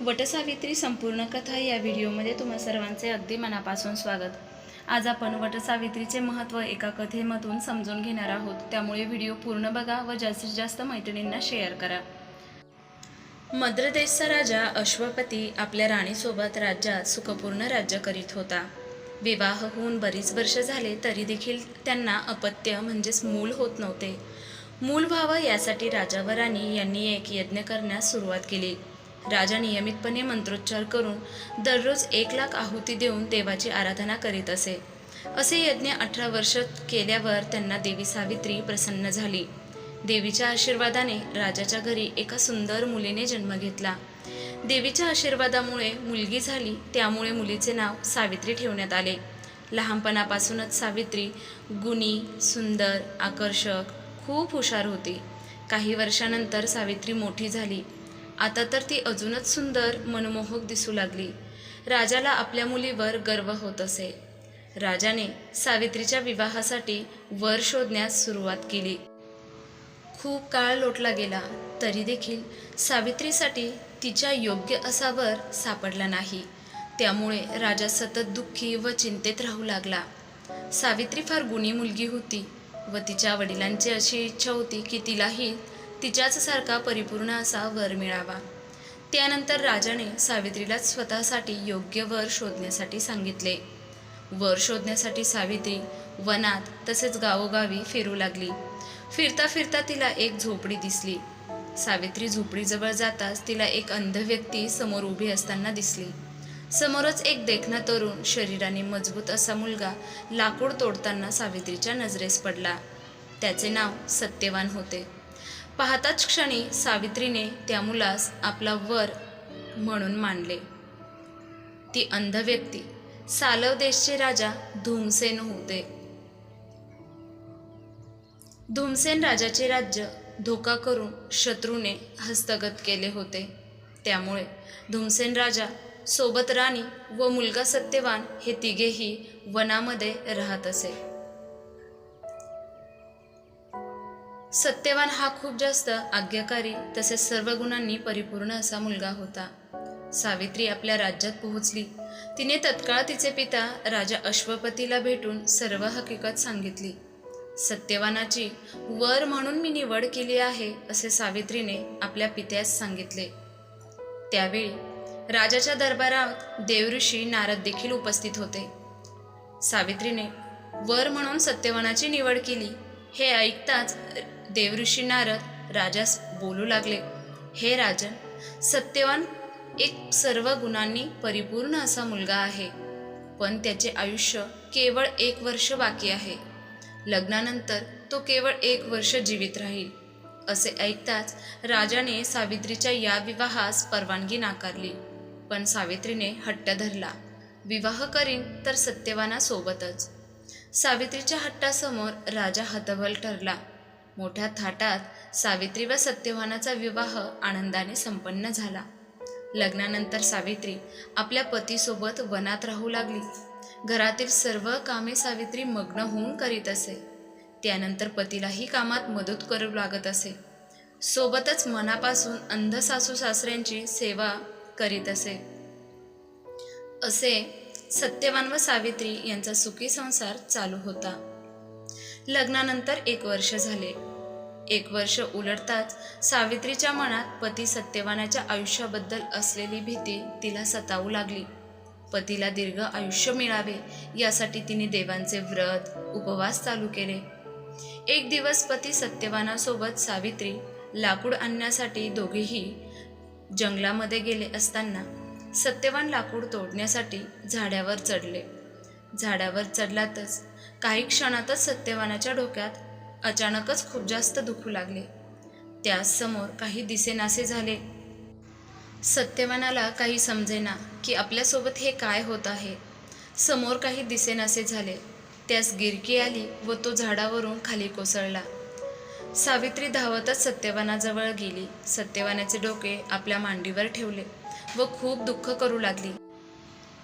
वटसावित्री संपूर्ण कथा या व्हिडिओमध्ये तुम्हा सर्वांचे अगदी मनापासून स्वागत. आज आपण वटसावित्रीचे महत्त्व एका कथेमधून समजून घेणार आहोत. त्यामुळे व्हिडिओ पूर्ण बघा व जास्तीत जास्त मैत्रिणींना शेअर करा. मद्रदेशचा राजा अश्वपती आपल्या राणीसोबत राज्यात सुखपूर्ण राज्य करीत होता. विवाह होऊन बरीच वर्ष झाले तरी देखील त्यांना अपत्य म्हणजेच मूल होत नव्हते. मूल व्हावं यासाठी राजा व राणी यांनी एक यज्ञ करण्यास सुरुवात केली. राजा नियमितपणे मंत्रोच्चार करून दररोज एक लाख आहुती देऊन देवाची आराधना करीत असे. असे यज्ञ अठरा वर्ष केल्यावर त्यांना देवी सावित्री प्रसन्न झाली. देवीच्या आशीर्वादाने राजाच्या घरी एका सुंदर मुलीने जन्म घेतला. देवीच्या आशीर्वादामुळे मुलगी झाली त्यामुळे मुलीचे नाव सावित्री ठेवण्यात आले. लहानपणापासूनच सावित्री गुणी सुंदर आकर्षक खूप हुशार होती. काही वर्षानंतर सावित्री मोठी झाली. आता तर ती अजूनच सुंदर मनमोहक दिसू लागली. राजाला आपल्या मुलीवर गर्व होत असे. राजाने सावित्रीच्या विवाहासाठी वर शोधण्यास सुरुवात केली. खूप काळ लोटला गेला तरी देखील सावित्रीसाठी तिच्या योग्य असा वर सापडला नाही. त्यामुळे राजा सतत दुःखी व चिंतेत राहू लागला. सावित्री फार गुणी मुलगी होती व तिच्या वडिलांची अशी इच्छा होती की तिलाही तिच्याच सारखा परिपूर्ण असा वर मिळावा. त्यानंतर राजाने सावित्रीला स्वतःसाठी योग्य वर शोधण्यासाठी सांगितले. वर शोधण्यासाठी सावित्री वनात तसेच गावोगावी फिरू लागली. फिरता फिरता तिला एक झोपडी दिसली. सावित्री झोपडीजवळ जाताच तिला एक अंध व्यक्ती समोर उभी असताना दिसली. समोरच एक देखणा तरुण शरीराने मजबूत असा मुलगा लाकूड तोडताना सावित्रीच्या नजरेस पडला. त्याचे नाव सत्यवान होते. पाहताच क्षणी सावित्रीने त्या मुलास आपला वर म्हणून मानले. ती अंध व्यक्ती सालव देशचे राजा धूमसेन होते. धूमसेन राजाचे राज्य धोका करून शत्रूने हस्तगत केले होते. त्यामुळे धूमसेन राजा सोबत राणी व मुलगा सत्यवान हे तिघेही वनामध्ये राहत असे. सत्यवान हा खूप जास्त आज्ञाकारी तसेच सर्व गुणांनी परिपूर्ण असा मुलगा होता. सावित्री आपल्या राज्यात पोहोचली. तिने तत्काळ तिचे पिता राजा अश्वपतीला भेटून सर्व हकीकत सांगितली. सत्यवानाची वर म्हणून मी निवड केली आहे असे सावित्रीने आपल्या पित्यास सांगितले. त्यावेळी राजाच्या दरबारात देवऋषी नारद देखील उपस्थित होते. सावित्रीने वर म्हणून सत्यवानाची निवड केली हे ऐकताच देवऋषी नारद राजास बोलू लागले हे राजन सत्यवान एक सर्व गुणांनी परिपूर्ण असा मुलगा आहे पण त्याचे आयुष्य केवळ एक वर्ष बाकी आहे. लग्नानंतर तो केवळ एक वर्ष जीवित राहील असे ऐकताच राजाने सावित्रीच्या या विवाहास परवानगी नाकारली पण सावित्रीने हट्ट धरला विवाह करीन तर सत्यवानासोबतच सावित्रीच्या हट्टासमोर राजा हतबल ठरला. मोठ्या थाटात सावित्री व सत्यवानाचा विवाह आनंदाने संपन्न झाला. लग्नानंतर सावित्री आपल्या पतीसोबत वनात राहू लागली. घरातील सर्व कामे सावित्री मग्न होऊन करीत असे. त्यानंतर पतीलाही कामात मदत करू लागत असे. सोबतच मनापासून अंध सासू सासऱ्यांची सेवा करीत असे. असे सत्यवान व सावित्री यांचा सुखी संसार चालू होता. लग्नानंतर एक वर्ष झाले. एक वर्ष उलटताच सावित्रीच्या मनात पती सत्यवानाच्या आयुष्याबद्दल असलेली भीती तिला सतावू लागली. पतीला दीर्घ आयुष्य मिळावे यासाठी तिने देवांचे व्रत उपवास चालू केले. एक दिवस पती सत्यवानासोबत सावित्री लाकूड आणण्यासाठी दोघेही जंगलामध्ये गेले असताना सत्यवान लाकूड तोडण्यासाठी झाडावर चढले. झाडावर चढलातच काही क्षणातच सत्यवानाच्या डोक्यात अचानकच खूप जास्त दुखू लागले. त्यासमोर काही दिसेनासे झाले. सत्यवानाला काही समजेना की आपल्यासोबत हे काय होत आहे. समोर काही दिसेनासे झाले. त्यास गिरकी आली व तो झाडावरून खाली कोसळला. सावित्री धावतच सत्यवानाजवळ गेली. सत्यवानाचे डोके आपल्या मांडीवर ठेवले. व खूप दुःख करू लागली.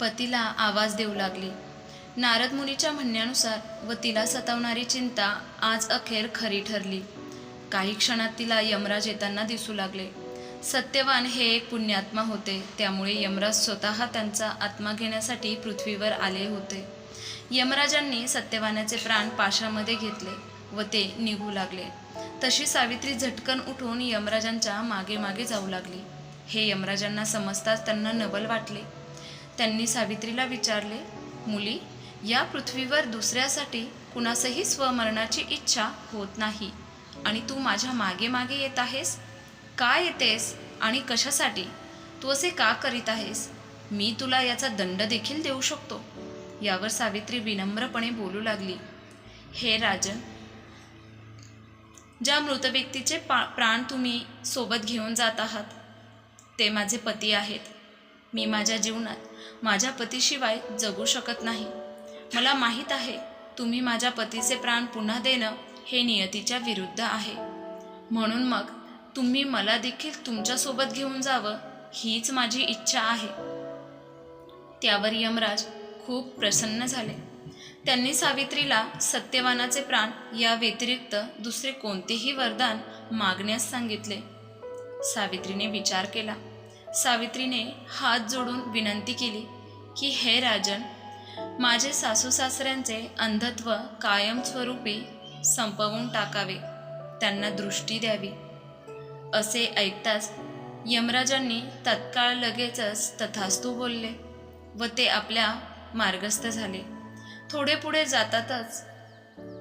पतीला आवाज देऊ लागली. नारद मुनीच्या म्हणण्यानुसार व तिला सतावणारी चिंता आज अखेर खरी ठरली. काही क्षणात तिला यमराज येताना दिसू लागले. सत्यवान हे एक पुण्यात्मा होते. त्यामुळे यमराज स्वतः त्यांचा आत्मा घेण्यासाठी पृथ्वीवर आले होते. यमराजांनी सत्यवानाचे प्राण पाशामध्ये घेतले व ते निघू लागले. तशी सावित्री झटकन उठून यमराजांच्या मागे मागे जाऊ लागली. हे यमराजांना समजताच त्यांना नवल वाटले. त्यांनी सावित्रीला विचारले मुली या पृथ्वीवर दुसऱ्यासाठी कुणासही स्वमरणाची इच्छा होत नाही आणि तू माझ्या मागे मागे येत आहेस? का येतेस आणि कशासाठी? तू असे का करीत आहेस? मी तुला याचा दंड देखील देऊ शकतो. यावर सावित्री विनम्रपणे बोलू लागली. हे राजन ज्या मृत व्यक्तीचे पा प्राण तुम्ही सोबत घेऊन जात आहात ते माझे पती आहेत. मी माझ्या जीवनात माझ्या पतीशिवाय जगू शकत नाही. मला माहीत आहे तुम्ही माझ्या पतीचे प्राण पुन्हा देणं हे नियतीच्या विरुद्ध आहे. म्हणून मग तुम्ही मला देखील तुमच्यासोबत घेऊन जावं हीच माझी इच्छा आहे. त्यावर यमराज खूप प्रसन्न झाले. त्यांनी सावित्रीला सत्यवानाचे प्राण या व्यतिरिक्त दुसरे कोणतेही वरदान मागण्यास सांगितले. सावित्रीने विचार केला. सावित्रीने हात जोडून विनंती केली की हे राजन माझे सासू सासऱ्यांचे अंधत्व कायमस्वरूपी संपवून टाकावे. त्यांना दृष्टी द्यावी. असे ऐकताच यमराजांनी तत्काळ लगेचच तथास्तू बोलले व ते आपल्या मार्गस्थ झाले. थोडे पुढे जातातच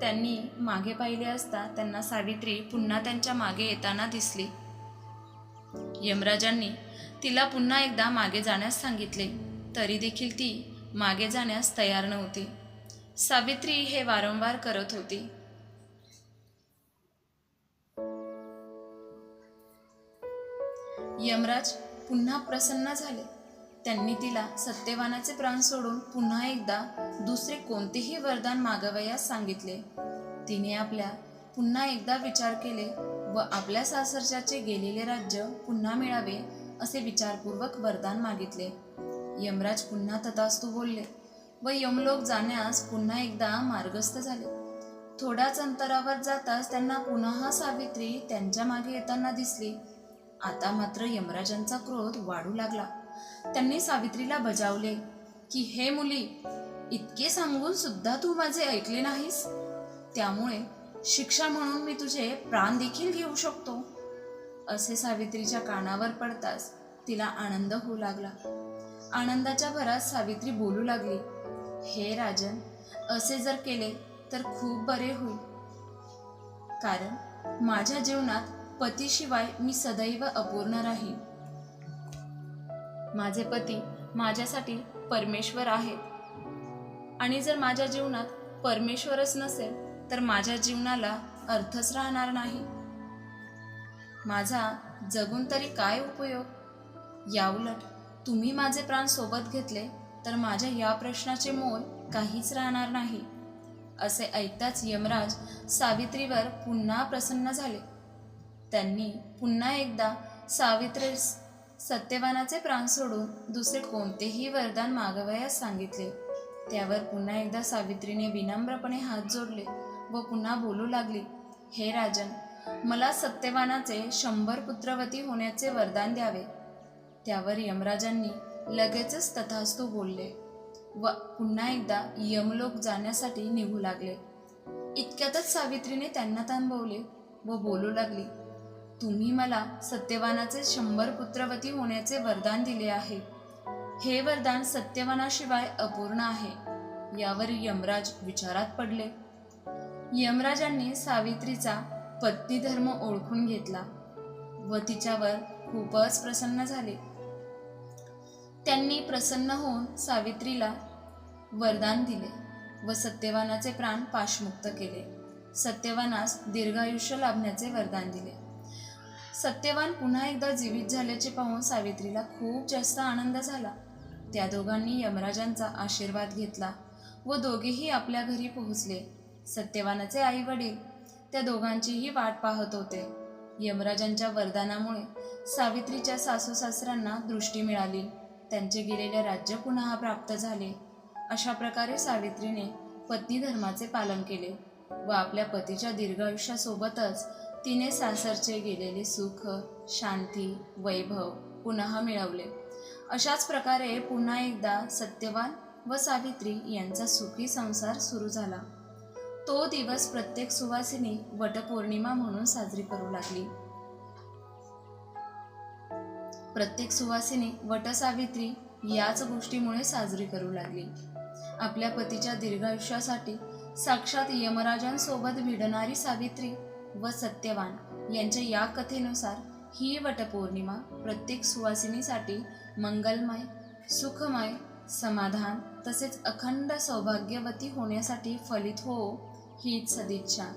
त्यांनी मागे पाहिले असता त्यांना सावित्री पुन्हा त्यांच्या मागे येताना दिसली. यमराजांनी तिला पुन्हा एकदा मागे जाण्यास सांगितले. तरी देखील ती मागे जाण्यास तयार नव्हती. सावित्री हे वारंवार करत होती. यमराज पुन्हा प्रसन्न झाले. त्यांनी तिला सत्यवानाचे प्राण सोडून पुन्हा एकदा दुसरे कोणतेही वरदान मागवयास सांगितले. तिने आपल्या पुन्हा एकदा विचार केले. व आपल्या सासरच्याचे गेलेले राज्य पुन्हा मिळावे असे विचारपूर्वक वरदान मागितले. यमराज पुन्हा तथास्तू बोलले व यमलोक जाण्यास पुन्हा एकदा मार्गस्थ झाले. थोड्याच अंतरावर जाताच त्यांना पुन्हा सावित्री त्यांच्या मागे येताना दिसली. आता मात्र यमराजांचा क्रोध वाढू लागला. त्यांनी सावित्रीला बजावले की हे मुली इतके सांगून सुद्धा तू माझे ऐकले नाहीस? त्यामुळे शिक्षा म्हणून मी तुझे प्राण देखील घेऊ शकतो. असे सावित्रीच्या कानावर पडताच तिला आनंद होऊ लागला. आनंदाच्या भरात सावित्री बोलू लागली हे राजन असे जर केले तर खूप बरे होईल. कारण माझ्या जीवनात पतीशिवाय मी सदैव अपूर्ण राहीन. माझे पती माझ्यासाठी परमेश्वर आहेत. आणि जर माझ्या जीवनात परमेश्वरच नसेल तर माझ्या जीवनाला अर्थच राहणार नाही. माझा जगून तरी काय उपयोग? याउलट तुम्ही माझे प्राण सोबत घेतले तर माझ्या या प्रश्नाचे मोल काहीच राहणार नाही असे ऐकताच यमराज सावित्रीवर पुन्हा प्रसन्न झाले. त्यांनी पुन्हा एकदा सावित्रीस सत्यवानाचे प्राण सोडून दुसरे कोणतेही वरदान मागवयास सांगितले. त्यावर पुन्हा एकदा सावित्रीने विनम्रपणे हात जोडले. व पुन्हा बोलू लागली. हे राजन मला सत्यवानाचे शंभर पुत्रवती होण्याचे वरदान द्यावे त्यावर यमराजांनी लगेचच तथास्तू बोलले व पुन्हा एकदा यमलोक जाण्यासाठी निघू लागले. इतक्यातच सावित्रीने त्यांना थांबवले व बोलू लागली तुम्ही मला सत्यवानाचे शंभर पुत्रवती होण्याचे वरदान दिले आहे. हे वरदान सत्यवानाशिवाय अपूर्ण आहे यावर यमराज विचारात पडले. यमराजांनी सावित्रीचा पत्नी धर्म ओळखून घेतला व तिच्यावर खूपच प्रसन्न झाले. त्यांनी प्रसन्न होऊन सावित्रीला वरदान दिले व सत्यवानाचे प्राण पाशमुक्त केले. सत्यवानास दीर्घायुष्य लाभण्याचे वरदान दिले. सत्यवान पुन्हा एकदा जीवित झाल्याचे पाहून सावित्रीला खूप जास्त आनंद झाला. त्या दोघांनी यमराजांचा आशीर्वाद घेतला व दोघेही आपल्या घरी पोहोचले. सत्यवानाचे आई वडील त्या दोघांचीही वाट पाहत होते. यमराजांच्या वरदानामुळे सावित्रीच्या सासू सासऱ्यांना दृष्टी मिळाली. त्यांचे गेलेले राज्य पुन्हा प्राप्त झाले. अशा प्रकारे सावित्रीने पत्नी धर्माचे पालन केले व आपल्या पतीच्या दीर्घायुष्यासोबतच तिने सासरचे गेलेले सुख शांती वैभव पुन्हा मिळवले. अशाच प्रकारे पुन्हा एकदा सत्यवान व सावित्री यांचा सुखी संसार सुरू झाला. तो दिवस प्रत्येक सुवासिनी वटपौर्णिमा म्हणून साजरी करू लागली. प्रत्येक सुवासिनी वटसावित्री याच गोष्टीमुळे साजरी करू लागली. आपल्या पतीच्या दीर्घायुष्यासाठी साक्षात यमराजांसोबत भिडणारी सावित्री व सत्यवान यांच्या या कथेनुसार ही वटपौर्णिमा प्रत्येक सुवासिनीसाठी मंगलमय सुखमय समाधान तसेच अखंड सौभाग्यवती होण्यासाठी फलित हो हीच सदिच्छा.